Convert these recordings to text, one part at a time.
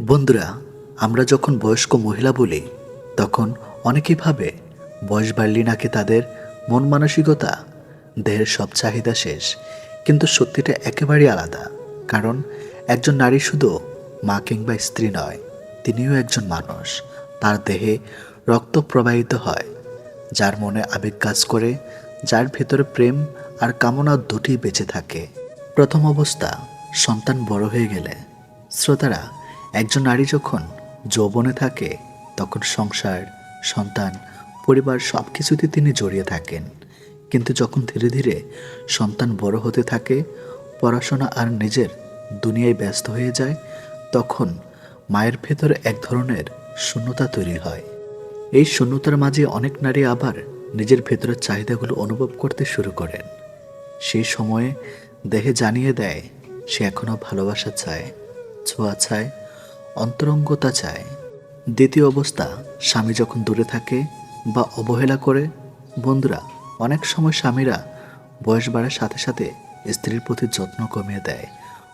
বন্ধুরা, আমরা যখন বয়স্ক মহিলা বলি, তখন অনেকেই ভাবে বয়স বাড়লি নাকি তাদের মন মানসিকতা, দেহের সব চাহিদা শেষ। কিন্তু সত্যিটা একেবারেই আলাদা। কারণ একজন নারী শুধু মা কিংবা স্ত্রী নয়, তিনিও একজন মানুষ। তার দেহে রক্ত প্রবাহিত হয়, যার মনে আবেগ কাজ করে, যার ভেতরে প্রেম আর কামনা দুটি বেঁচে থাকে। প্রথম অবস্থা, সন্তান বড় হয়ে গেলে। শ্রোতারা একজন নারী যখন যৌবনে থাকে, তখন সংসার, সন্তান, পরিবার সব কিছুতে তিনি জড়িয়ে থাকেন। কিন্তু যখন ধীরে ধীরে সন্তান বড় হতে থাকে, পড়াশোনা আর নিজের দুনিয়ায় ব্যস্ত হয়ে যায়, তখন মায়ের ভেতরে এক ধরনের শূন্যতা তৈরি হয়। এই শূন্যতার মাঝে অনেক নারী আবার নিজের ভেতরের চাহিদাগুলো অনুভব করতে শুরু করেন। সেই সময়ে দেহে জানিয়ে দেয়, সে এখনও ভালোবাসা চায়, ছোঁয়া চায় অন্তরঙ্গতা চায়। দ্বিতীয় অবস্থা, স্বামী যখন দূরে থাকে বা অবহেলা করে, বন্ধুরা, অনেক সময় স্বামীরা বয়স বাড়ার সাথে সাথে স্ত্রীর প্রতি যত্ন কমিয়ে দেয়।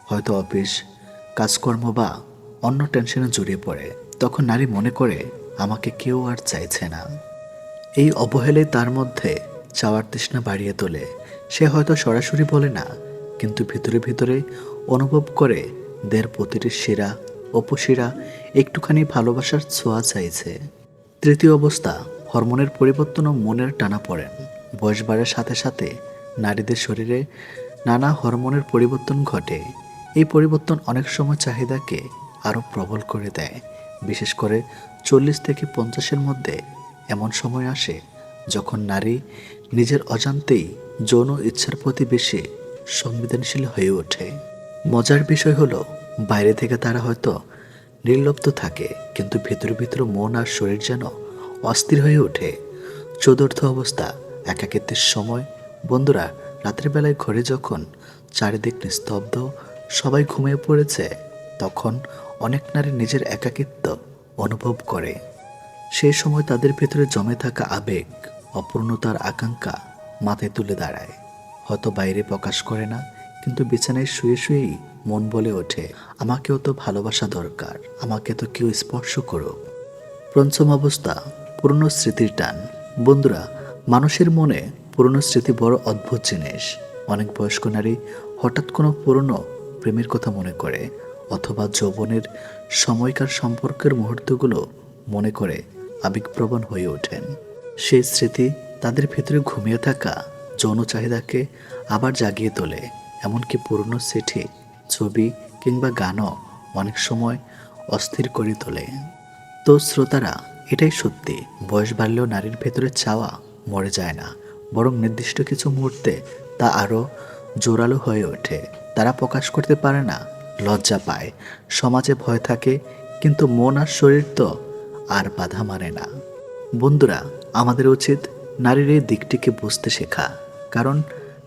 হয়তো অফিস, কাজকর্ম বা অন্য টেনশনে জড়িয়ে পড়ে। তখন নারী মনে করে, আমাকে কেউ আর চাইছে না। এই অবহেলে তার মধ্যে চাওয়ার তৃষ্ণা বাড়িয়ে তোলে। সে হয়তো সরাসরি বলে না, কিন্তু ভিতরে ভিতরে অনুভব করে দের প্রতিটি শিরা অপশিরা একটুখানি ভালোবাসার ছোঁয়া চাইছে। তৃতীয় অবস্থা, হরমোনের পরিবর্তন ও মনের টানা পড়েন। বয়স বাড়ার সাথে সাথে নারীদের শরীরে নানা হরমোনের পরিবর্তন ঘটে। এই পরিবর্তন অনেক সময় চাহিদাকে আরও প্রবল করে দেয়। বিশেষ করে চল্লিশ থেকে পঞ্চাশের মধ্যে এমন সময় আসে যখন নারী নিজের অজান্তেই যৌন ইচ্ছার প্রতি বেশি সংবেদনশীল হয়ে ওঠে। মজার বিষয় হলো বাইরে থেকে তারা হয়তো নির্লপ্ত থাকে, কিন্তু ভিতরে ভিতরে মন আর শরীর যেন অস্থির হয়ে ওঠে। চতুর্থ অবস্থা, একাকিত্বের সময়। বন্ধুরা রাতের বেলায় ঘরে যখন চারিদিক নিস্তব্ধ, সবাই ঘুমিয়ে পড়েছে, তখন অনেক নারী নিজের একাকিত্ব অনুভব করে। সেই সময় তাদের ভিতরে জমে থাকা আবেগ, অপূর্ণতার আকাঙ্ক্ষা মাথায় তুলে দাঁড়ায়। হয়তো বাইরে প্রকাশ করে না, কিন্তু বিছানায় শুয়ে শুয়েই মন বলে ওঠে, আমাকেও তো ভালোবাসা দরকার, আমাকে তো কেউ স্পর্শ করুক। পঞ্চম অবস্থা, পুরনো স্মৃতির টান। বন্ধুরা, মানুষের মনে পুরনো স্মৃতি বড় অদ্ভুত জিনিস। অনেক বয়স্ক নারী হঠাৎ কোনো পুরনো প্রেমের কথা মনে করে অথবা যৌবনের সময়কার সম্পর্কের মুহূর্তগুলো মনে করে আবেগপ্রবণ হয়ে ওঠেন। সেই স্মৃতি তাদের ভেতরে ঘুমিয়ে থাকা, যৌন চাহিদাকে আবার জাগিয়ে তোলে, এমনকি পুরনো চিঠি ছবি কিংবা গানও অনেক সময় অস্থির করে তোলে। তো শ্রোতারা, এটাই সত্যি, বয়স বাড়লেও নারীর ভেতরে চাওয়া মরে যায় না। বরং নির্দিষ্ট কিছু মুহূর্তে তা আরও জোরালো হয়ে ওঠে। তারা প্রকাশ করতে পারে না, লজ্জা পায়। সমাজে ভয় থাকে, কিন্তু মন আর শরীর তো আর বাধা মানে না। বন্ধুরা, আমাদের উচিত নারীর এই দিকটিকে বুঝতে শেখা। কারণ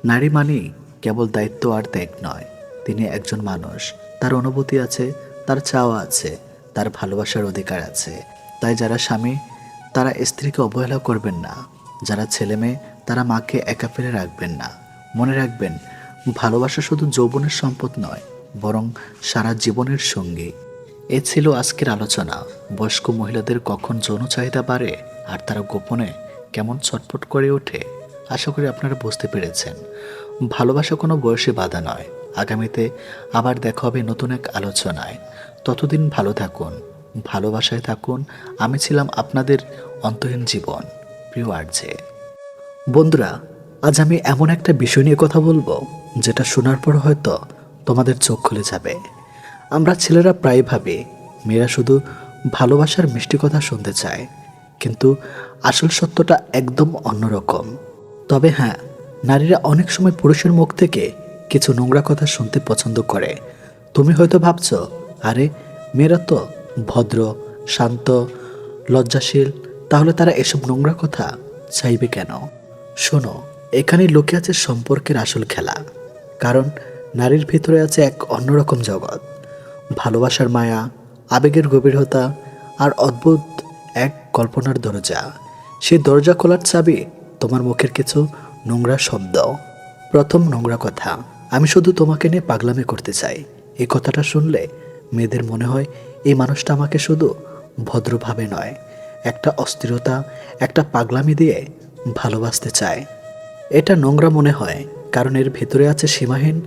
নারী মানেই কেবল দায়িত্ব আর ত্যাগ নয়। তিনি একজন মানুষ। তার অনুভূতি আছে, তার চাওয়া আছে, তার ভালোবাসার অধিকার আছে। তাই যারা স্বামী, তারা স্ত্রীকে অবহেলা করবেন না। যারা ছেলে মেয়ে, তারা মাকে একা ফেলে রাখবেন না। মনে রাখবেন, ভালোবাসা শুধু যৌবনের সম্পদ নয়, বরং সারা জীবনের সঙ্গী। এ ছিল আজকের আলোচনা। বয়স্ক মহিলাদের কখন যৌন চাহিদা বাড়ে আর তারা গোপনে কেমন ছটফট করে ওঠে, আশা করি আপনারা বুঝতে পেরেছেন। ভালোবাসা কোনো বয়সে বাধা নয় আগামীতে আবার দেখা হবে নতুন এক আলোচনায়। ততদিন ভালো থাকুন, ভালোবাসায় থাকুন। আমি ছিলাম আপনাদের অন্তহীন জীবন, প্রিয় আর্জে। বন্ধুরা, আজ আমি এমন একটা বিষয় নিয়ে কথা বলব, যেটা শোনার পর হয়তো তোমাদের চোখ খুলে যাবে। আমরা ছেলেরা প্রায় ভাবি, মেয়েরা শুধু ভালোবাসার মিষ্টি কথা শুনতে চায়, কিন্তু আসল সত্যটা একদম অন্যরকম। তবে হ্যাঁ নারীরা অনেক সময় পুরুষের মুখ থেকে কিছু নোংরা কথা শুনতে পছন্দ করে। তুমি হয়তো ভাবছ, আরে, মেয়েরা তো ভদ্র, শান্ত, লজ্জাশীল, তাহলে তারা এসব নোংরা কথা চাইবে কেন? শোনো এখানে লোকে আছে সম্পর্কের আসল খেলা। কারণ নারীর ভিতরে আছে এক অন্যরকম জগৎ। ভালোবাসার মায়া, আবেগের গভীরতা আর অদ্ভুত এক কল্পনার দরজা। সেই দরজা খোলার চাবি তোমার মুখের কিছু নোংরা শব্দ। প্রথম নোংরা কথা। আমি শুধু তোমাকে নিয়ে পাগলামি করতে চাই। এই কথাটা শুনলে মেয়েদের মনে হয় এই মানুষটা আমাকে শুধু ভদ্রভাবে নয়, একটা অস্থিরতা, একটা পাগলামি দিয়ে ভালোবাসতে চায়। এটা নোংরা মনে হয়, কারণ এর ভেতরে আছে সীমাহীন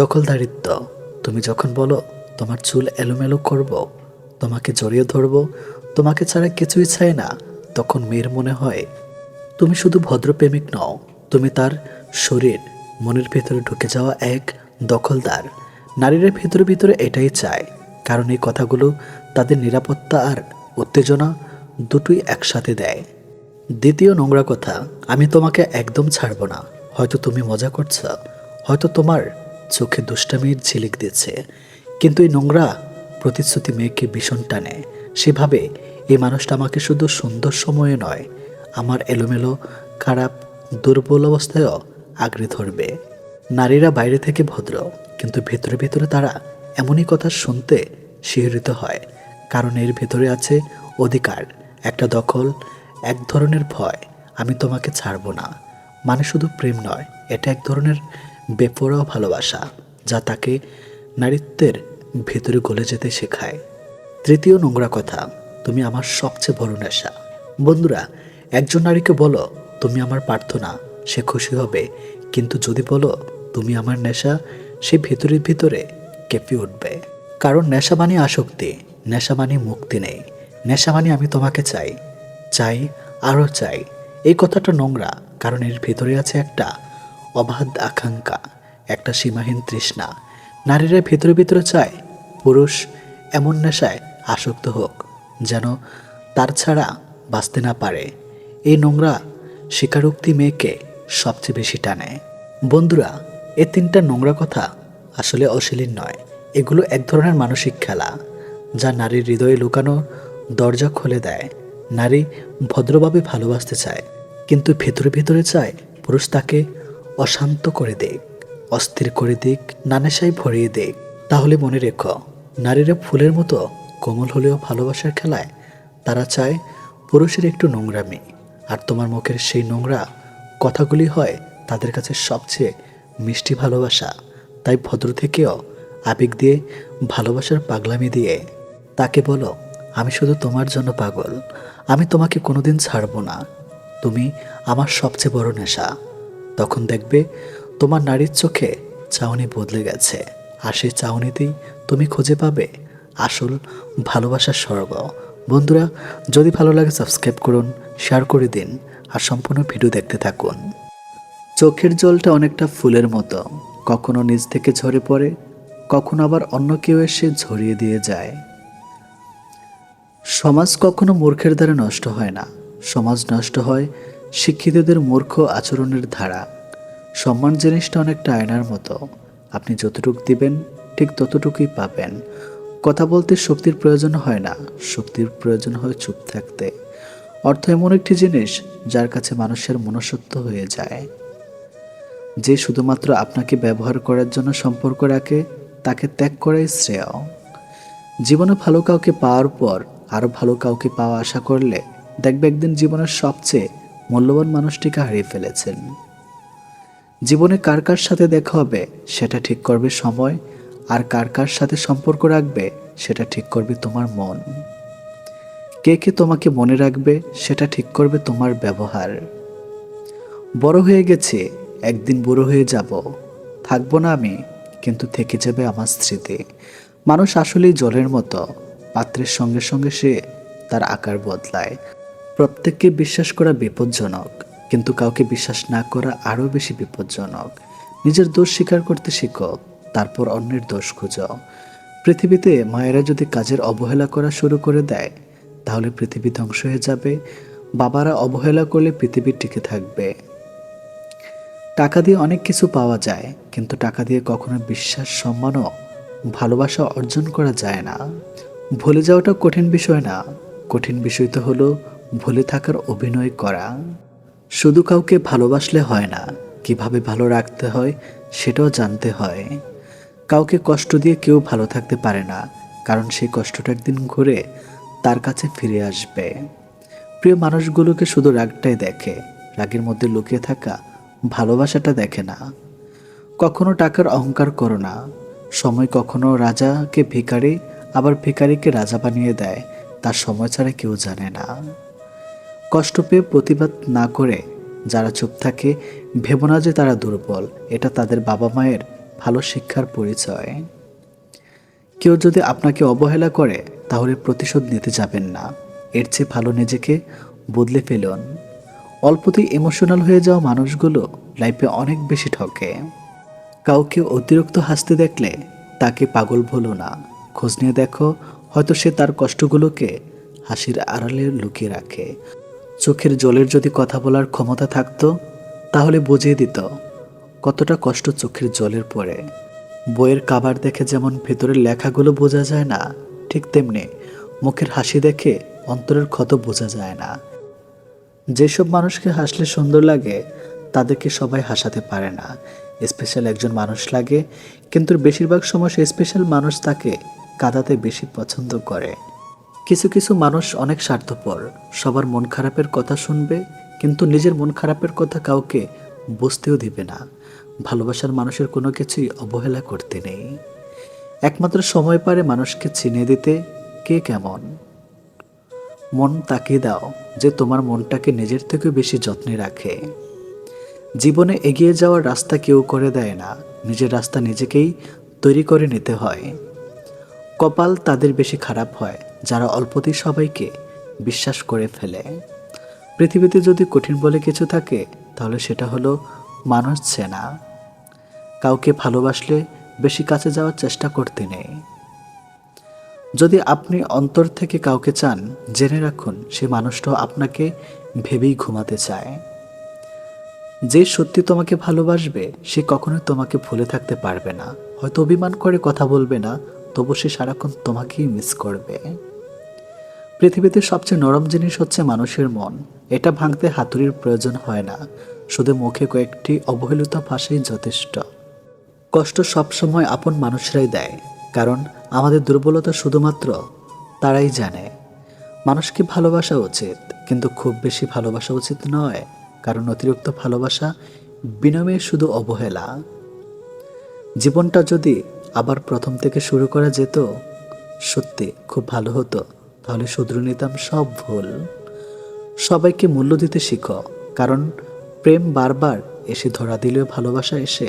দখলদারিত্ব। তুমি যখন বলো, তোমার চুল এলোমেলো করব, তোমাকে জড়িয়ে ধরবো, তোমাকে ছাড়া কিছুই চাই না, তখন মেয়ের মনে হয়, তুমি শুধু ভদ্রপ্রেমিক নও, তুমি তার শরীর মনের ভেতরে ঢুকে যাওয়া এক দখলদার। নারীরা ভেতরে ভিতরে এটাই চায়, কারণ এই কথাগুলো তাদের নিরাপত্তা আর উত্তেজনা দুটোই একসাথে দেয়। দ্বিতীয় নোংরা কথা, আমি তোমাকে একদম ছাড়ব না। হয়তো তুমি মজা করছ, হয়তো তোমার চোখে দুষ্টামির ঝিলিক দিচ্ছে। কিন্তু এই নোংরা প্রতিশ্রুতি মেয়েকে ভীষণ টানে। সেভাবে এই মানুষটা আমাকে শুধু সুন্দর সময়ে নয়, আমার এলোমেলো, খারাপ, দুর্বল অবস্থায়ও আঁকড়ে ধরবে। নারীরা বাইরে থেকে ভদ্র, কিন্তু ভেতরে ভেতরে তারা এমনই কথা শুনতে শিহরিত হয়, কারণ এর ভেতরে আছে অধিকার, একটা দখল, এক ধরনের ভয়, আমি তোমাকে ছাড়বো না। মানে শুধু প্রেম নয়, এটা এক ধরনের বেপরোয়া ভালোবাসা, যা তাকে নারীত্বের ভেতরে গলে যেতে শেখায়। তৃতীয় নোংরা কথা, তুমি আমার সবচেয়ে বড় নেশা। বন্ধুরা, একজন নারীকে বলো, তুমি আমার প্রার্থনা সে খুশি হবে। কিন্তু যদি বলো, তুমি আমার নেশা, সে ভেতরের ভিতরে কেঁপে উঠবে। কারণ নেশা মানে আসক্তি, নেশা মানে মুক্তি নেই। নেশা মানে আমি তোমাকে চাই চাই আরও চাই। এই কথাটা নোংরা, কারণ এর ভেতরে আছে একটা অবাধ আকাঙ্ক্ষা, একটা সীমাহীন তৃষ্ণা। নারীরা ভেতরে ভেতরে চায়, পুরুষ এমন নেশায় আসক্ত হোক, যেন তার ছাড়া বাঁচতে না পারে। এই নোংরা স্বীকারোক্তি মেয়েকে সবচেয়ে বেশি টানে। বন্ধুরা, এ তিনটা নোংরা কথা আসলে অশ্লীল নয়। এগুলো এক ধরনের মানসিক খেলা, যা নারীর হৃদয়ে লুকানো দরজা খুলে দেয়। নারী ভদ্রভাবে ভালোবাসতে চায়, কিন্তু ভেতরে ভেতরে চায় পুরুষ তাকে অশান্ত করে দিক, অস্থির করে দিক নানেশাই ভরিয়ে দিক। তাহলে মনে রেখো, নারীরা ফুলের মতো কোমল হলেও ভালোবাসার খেলায় তারা চায় পুরুষের একটু নোংরামি, আর তোমার মুখের সেই নোংরা কথাগুলি হয় তাদের কাছে সবচেয়ে মিষ্টি ভালোবাসা। তাই ভদ্র থেকেও আবেগ দিয়ে ভালোবাসার পাগলামি দিয়ে তাকে বলো, আমি শুধু তোমার জন্য পাগল। আমি তোমাকে কোনোদিন ছাড়বো না। তুমি আমার সবচেয়ে বড় নেশা। তখন দেখবে তোমার নারীর চোখে চাউনি বদলে গেছে। আর সেই চাউনিতেই তুমি খুঁজে পাবে আসল ভালোবাসার স্বর্গ। বন্ধুরা, যদি ভালো লাগে সাবস্ক্রাইব করুন, শেয়ার করে দিন। আর সম্পূর্ণ ভিডিও দেখতে থাকুন। চোখের জলটা অনেকটা ফুলের মতো, কখনো নিজ থেকে ঝরে পড়ে, কখনো আবার অন্য কেউ এসে ঝরিয়ে দিয়ে যায়। সমাজ কখনো মূর্খের দ্বারা নষ্ট হয় না। সমাজ নষ্ট হয় শিক্ষিতদের মূর্খ আচরণের ধারা। সম্মান জিনিসটা অনেকটা আয়নার মতো। আপনি যতটুকু দিবেন, ঠিক ততটুকুই পাবেন। কথা বলতে শক্তির প্রয়োজন হয় না। শক্তির প্রয়োজন হয় চুপ থাকতে। অর্থ এমন একটি জিনিস যার কাছে মানুষের মনসত্ব হয়ে যায়। যে শুধুমাত্র আপনাকে ব্যবহার করার জন্য সম্পর্ক রাখে, তাকে ত্যাগ করাই শ্রেয়। জীবনে ভালো কাউকে পাওয়ার পর আরও ভালো কাউকে পাওয়া আশা করলে দেখবে একদিন জীবনের সবচেয়ে মূল্যবান মানুষটিকে হারিয়ে ফেলেছেন। জীবনে কার কার সাথে দেখা হবে, সেটা ঠিক করবে সময়, আর কার কার সাথে সম্পর্ক রাখবে, সেটা ঠিক করবে তোমার মন। কে কে তোমাকে মনে রাখবে সেটা ঠিক করবে তোমার ব্যবহার। বড় হয়ে গেছে, একদিন বুড়ো হয়ে যাব। থাকব না আমি, কিন্তু থেকে যাবে আমার স্মৃতি। মানুষ আসলেই জলের মতো, পাত্রের সঙ্গে সঙ্গে সে তার আকার বদলায়। প্রত্যেককে বিশ্বাস করা বিপজ্জনক, কিন্তু কাউকে বিশ্বাস না করা আরও বেশি বিপজ্জনক। নিজের দোষ স্বীকার করতে শিখো, তারপর অন্যের দোষ খুঁজো। পৃথিবীতে মায়েরা যদি কাজের অবহেলা করা শুরু করে দেয় তাহলে পৃথিবী ধ্বংস হয়ে যাবে। বাবারা অবহেলা করলে পৃথিবী টিকে থাকবে। টাকা দিয়ে অনেক কিছু পাওয়া যায়, কিন্তু টাকা দিয়ে কখনো বিশ্বাস, সম্মানও, ভালোবাসা অর্জন করা যায় না। ভুলে যাওয়াটা কঠিন বিষয় না। কঠিন বিষয় তো হলো ভুলে থাকার অভিনয় করা। শুধু কাউকে ভালোবাসলে হয় না, কীভাবে ভালো রাখতে হয় সেটাও জানতে হয়। কাউকে কষ্ট দিয়ে কেউ ভালো থাকতে পারে না, কারণ সেই কষ্টটা একদিন ঘুরে তার কাছে ফিরে আসবে। প্রিয় মানুষগুলোকে শুধু রাগটাই দেখে, রাগের মধ্যে লুকিয়ে থাকা ভালোবাসাটা দেখে না। কখনো টাকার অহংকার করো না। সময় কখনো রাজাকে ভিখারি, আবার ভিখারিকে রাজা বানিয়ে দেয় তার সময় ছাড়া কেউ জানে না। কষ্ট পেয়ে প্রতিবাদ না করে যারা চুপ থাকে, ভেব না যে তারা দুর্বল, এটা তাদের বাবা মায়ের ভালো শিক্ষার পরিচয়। কেউ যদি আপনাকে অবহেলা করে, তাহলে প্রতিশোধ নিতে যাবেন না। এর চেয়ে ভালো নিজেকে বদলে ফেলুন। অল্পতেই ইমোশনাল হয়ে যাওয়া মানুষগুলো লাইফে অনেক বেশি ঠকে। কাউকে অতিরিক্ত হাসতে দেখলে তাকে পাগল ভুলো না। খোঁজ নিয়ে দেখো, হয়তো সে তার কষ্টগুলোকে হাসির আড়ালে লুকিয়ে রাখে। চোখের জলের যদি কথা বলার ক্ষমতা থাকতো, তাহলে বুঝিয়ে দিত, কতটা কষ্ট চোখের জলের পরে বইয়ের কাবার দেখে যেমন ভেতরের লেখাগুলো বোঝা যায় না, ঠিক তেমনি মুখের হাসি দেখে অন্তরের ক্ষত বোঝা যায় না। যেসব মানুষকে হাসলে সুন্দর লাগে, তাদেরকে সবাই হাসাতে পারে না। স্পেশাল একজন মানুষ লাগে, কিন্তু বেশিরভাগ সময় সে স্পেশাল মানুষ তাকে কাঁদাতে বেশি পছন্দ করে। কিছু কিছু মানুষ অনেক স্বার্থপর, সবার মন খারাপের কথা শুনবে, কিন্তু নিজের মন খারাপের কথা কাউকে বুঝতেও দিবে না। ভালোবাসার মানুষের কোনো কিছুই অবহেলা করতে নেই। একমাত্র সময় পারে মানুষকে চিনে দিতে কে কেমন। মন তাকিয়ে দাও যে তোমার মনটাকে নিজের থেকে বেশি যত্নে রাখে। জীবনে এগিয়ে যাওয়ার রাস্তা কেউ করে দেয় না, নিজের রাস্তা নিজেকেই তৈরি করে নিতে হয়। কপাল তাদের বেশি খারাপ হয়, যারা অল্পতেই সবাইকে বিশ্বাস করে ফেলে। পৃথিবীতে যদি কঠিন বলে কিছু থাকে, তাহলে সেটা হলো মানুষ চেনা। কাউকে ভালোবাসলে বেশি কাছে যাওয়ার চেষ্টা করতে নেই। যদি আপনি অন্তর থেকে কাউকে চান, জেনে রাখুন সে মানুষটাও আপনাকে ভেবেই ঘুমাতে চায়। যে সত্যি তোমাকে ভালোবাসবে, সে কখনোই তোমাকে ভুলে থাকতে পারবে না। হয়তো অভিমান করে কথা বলবে না, তবু সে সারাক্ষণ তোমাকেই মিস করবে। পৃথিবীতে সবচেয়ে নরম জিনিস হচ্ছে মানুষের মন। এটা ভাঙতে হাতুড়ির প্রয়োজন হয় না। শুধু মুখে কয়েকটি অবহেলিত ভাষাই যথেষ্ট। কষ্ট সবসময় আপন মানুষরাই দেয়, কারণ আমাদের দুর্বলতা শুধুমাত্র তারাই জানে। মানুষকে ভালোবাসা উচিত, কিন্তু খুব বেশি ভালোবাসা উচিত নয়, কারণ অতিরিক্ত ভালোবাসা বিনিময়ে শুধু অবহেলা। জীবনটা যদি আবার প্রথম থেকে শুরু করা যেত, সত্যি খুব ভালো হতো। তাহলে শুধরে নিতাম সব ভুল। সবাইকে মূল্য দিতে শিখো, কারণ প্রেম বারবার এসে ধরা দিলেও ভালোবাসা এসে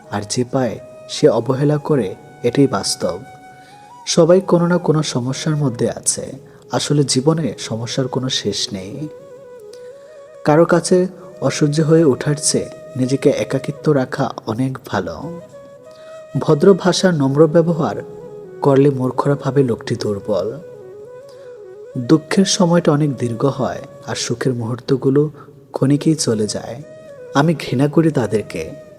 আর যে পায় সে অবহেলা করে, এটাই বাস্তব। সবাই কোনো না কোনো সমস্যার মধ্যে আছে। আসলে জীবনে সমস্যার কোনো শেষ নেই। কারও কাছে অসহ্য হয়ে ওঠার চেয়ে নিজেকে একাকিত্ব রাখা অনেক ভালো। ভদ্র ভাষার নম্র ব্যবহার করলে মূর্খরা ভাবে লোকটি দুর্বল। দুঃখের সময়টা অনেক দীর্ঘ হয় আর সুখের মুহূর্তগুলো ক্ষণিকেই চলে যায়। আমি ঘৃণা করি তাদেরকে।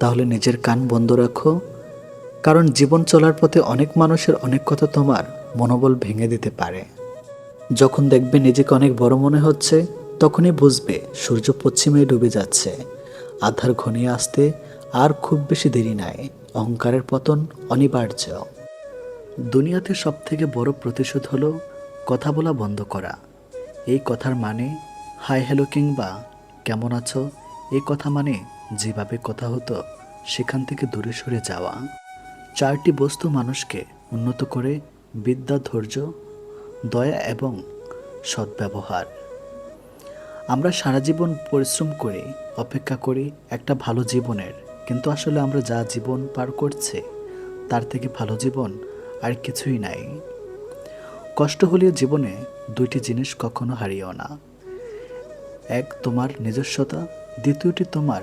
তাহলে নিজের কান বন্ধ রাখো। কারণ জীবন চলার পথে অনেক মানুষের অনেক কথা তোমার মনোবল ভেঙে দিতে পারে। যখন দেখবে নিজেকে অনেক বড় মনে হচ্ছে, তখনই বুঝবে সূর্য পশ্চিমে ডুবে যাচ্ছে। আধার ঘনিয়ে আসতে আর খুব বেশি দেরি নাই। অহংকারের পতন অনিবার্য। দুনিয়াতে সব থেকে বড় প্রতিশোধ হলো কথা বলা বন্ধ করা। এই কথার মানে হাই হ্যালো কিংবা কেমন আছো? এই কথা মানে যেভাবে কথা হতো, সেখান থেকে দূরে সরে যাওয়া। চারটি বস্তু মানুষকে উন্নত করে, বিদ্যা, ধৈর্য, দয়া এবং সদ্ব্যবহার। আমরা সারা জীবন পরিশ্রম করে, অপেক্ষা করি একটা ভালো জীবনের। কিন্তু আসলে আমরা যা জীবন পার করছে, তার থেকে ভালো জীবন আর কিছুই নাই। কষ্ট হলেও জীবনে দুইটি জিনিস কখনো হারিও না। এক, তোমার নিজস্বতা। দ্বিতীয়টি, তোমার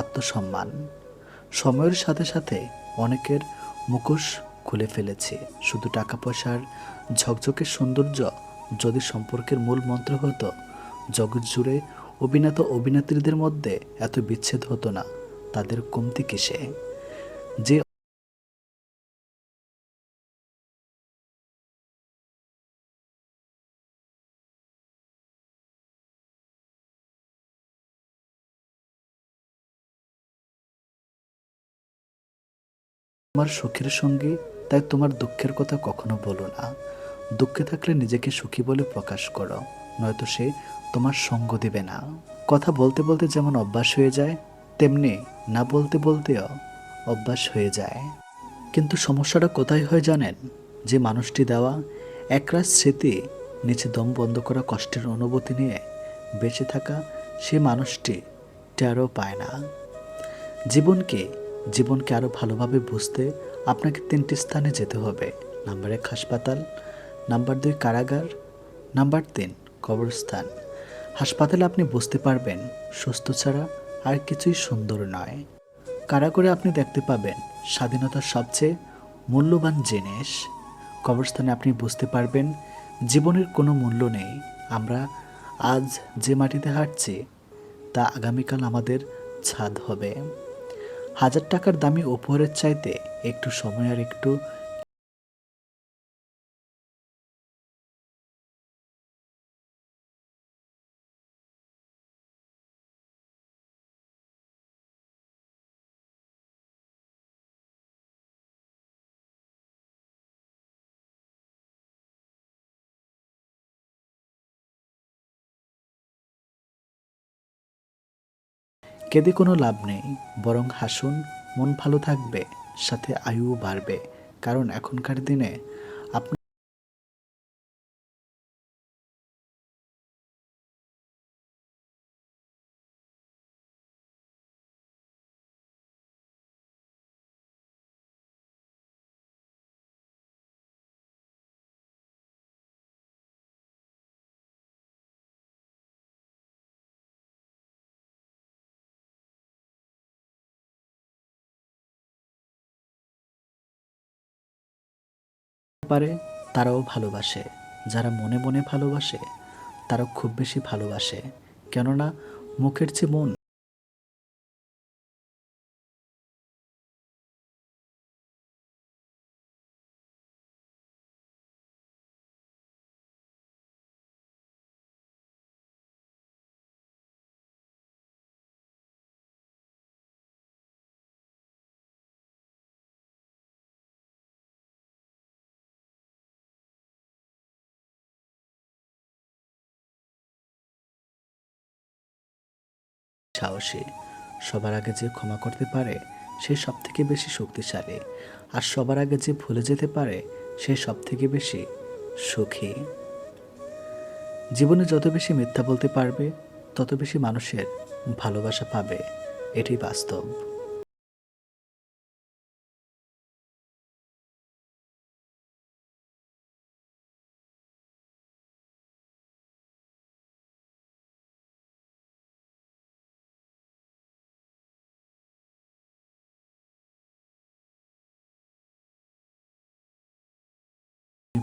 আত্মসম্মান। সময়ের সাথে সাথে অনেকের মুখোশ খুলে ফেলেছে। শুধু টাকা পয়সার ঝকঝকে সৌন্দর্য যদি সম্পর্কের মূল মন্ত্র হতো, জগৎ জুড়ে অভিনেতা অভিনেত্রীদের মধ্যে এত বিচ্ছেদ হতো না, তাদের কমতি কিসে? যে তোমার সুখের সঙ্গে, তাই তোমার দুঃখের কথা কখনো বলো না। দুঃখে থাকলে নিজেকে সুখী বলে প্রকাশ করো, নয়তো সে তোমার সঙ্গ দেবে না। কথা বলতে বলতে যেমন অভ্যাস হয়ে যায়, তেমনি না বলতে বলতেও অভ্যাস হয়ে যায়। কিন্তু সমস্যাটা কোথায় হয় জানেন? যে মানুষটি দেওয়া একরাশ স্মৃতি নিচে দম বন্ধ করা কষ্টের অনুভূতি নিয়ে বেঁচে থাকা সে মানুষটি টেরও পায় না। জীবনকে জীবনকে আরও ভালোভাবে বুঝতে আপনাকে তিনটি স্থানে যেতে হবে। নাম্বার এক, হাসপাতাল। নাম্বার দুই, কারাগার। নাম্বার তিন, কবরস্থান। হাসপাতালে আপনি বুঝতে পারবেন, সুস্থ ছাড়া আর কিছুই সুন্দর নয়। কারাগারে আপনি দেখতে পাবেন স্বাধীনতার সবচেয়ে মূল্যবান জিনিস। কবরস্থানে আপনি বুঝতে পারবেন, জীবনের কোনো মূল্য নেই। আমরা আজ যে মাটিতে হাঁটছি, তা আগামীকাল আমাদের ছাদ হবে। হাজার টাকার দামি ওপরের চাইতে একটু সময় আর একটু কেঁদে কোনো লাভ নেই, বরং হাসুন, মন ভালো থাকবে, সাথে আয়ুও বাড়বে। কারণ এখনকার দিনে পারে, তারাও ভালোবাসে। যারা মনে মনে ভালোবাসে তারা খুব বেশি ভালোবাসে। কেননা, মুখের চেয়ে মন সাহসী সবার আগে যে ক্ষমা করতে পারে, সে সব থেকে বেশি শক্তিশালী। আর সবার আগে যে ভুলে যেতে পারে, সে সব থেকে বেশি সুখী। জীবনে যত বেশি মিথ্যা বলতে পারবে, তত বেশি মানুষের ভালোবাসা পাবে। এটি বাস্তব।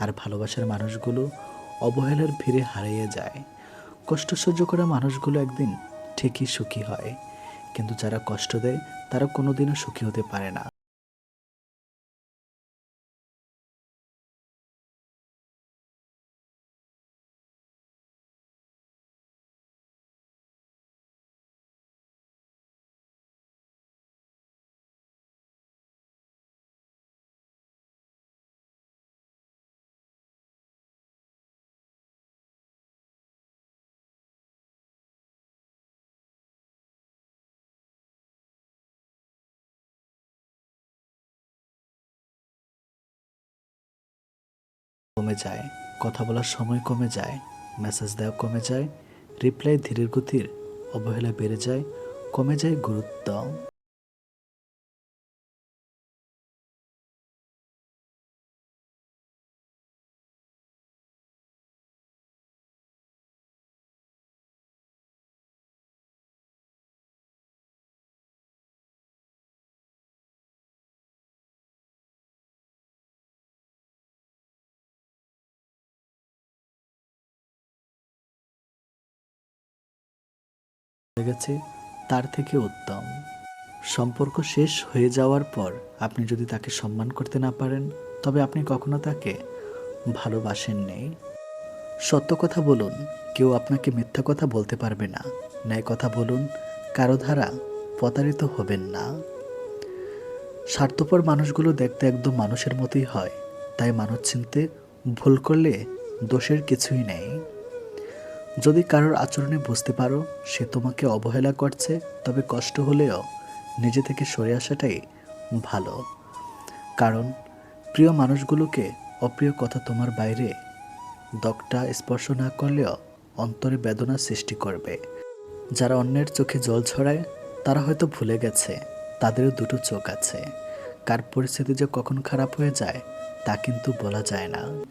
আর ভালোবাসার মানুষগুলো অবহেলার ভিড়ে হারিয়ে যায়। কষ্ট সহ্য করা মানুষগুলো একদিন ঠিকই সুখী হয়। কিন্তু যারা কষ্ট দেয়, তারা কোনোদিনও সুখী হতে পারে না। কমে যায়, কথা বলার সময় কমে যায় মেসেজ দেওয়া কমে যায় রিপ্লাই ধীরের গতির অবহেলা বেড়ে যায়, কমে যায় গুরুত্ব। গেছে, তার থেকে উত্তম। সম্পর্ক শেষ হয়ে যাওয়ার পর আপনি যদি তাকে সম্মান করতে না পারেন, তবে আপনি কখনো তাকে ভালোবাসেন নেই সত্য কথা বলুন, কেউ আপনাকে মিথ্যা কথা বলতে পারবে না। ন্যায় কথা বলুন, কারও ধারা প্রতারিত হবেন না। স্বার্থপর মানুষগুলো দেখতে একদম মানুষের মতোই হয়, তাই মানুষ চিনতে ভুল করলে দোষের কিছুই নেই। যদি কারোর আচরণে বুঝতে পারো, সে তোমাকে অবহেলা করছে, তবে কষ্ট হলেও নিজে থেকে সরে আসাটাই ভালো। কারণ প্রিয় মানুষগুলোকে অপ্রিয় কথা তোমার বাইরে দগটা স্পর্শ না করলেও অন্তরে বেদনা সৃষ্টি করবে। যারা অন্যের চোখে জল ছড়ায়, তারা হয়তো ভুলে গেছে, তাদেরও দুটো চোখ আছে। কার পরিস্থিতি যে কখন খারাপ হয়ে যায়, তা কিন্তু বলা যায় না।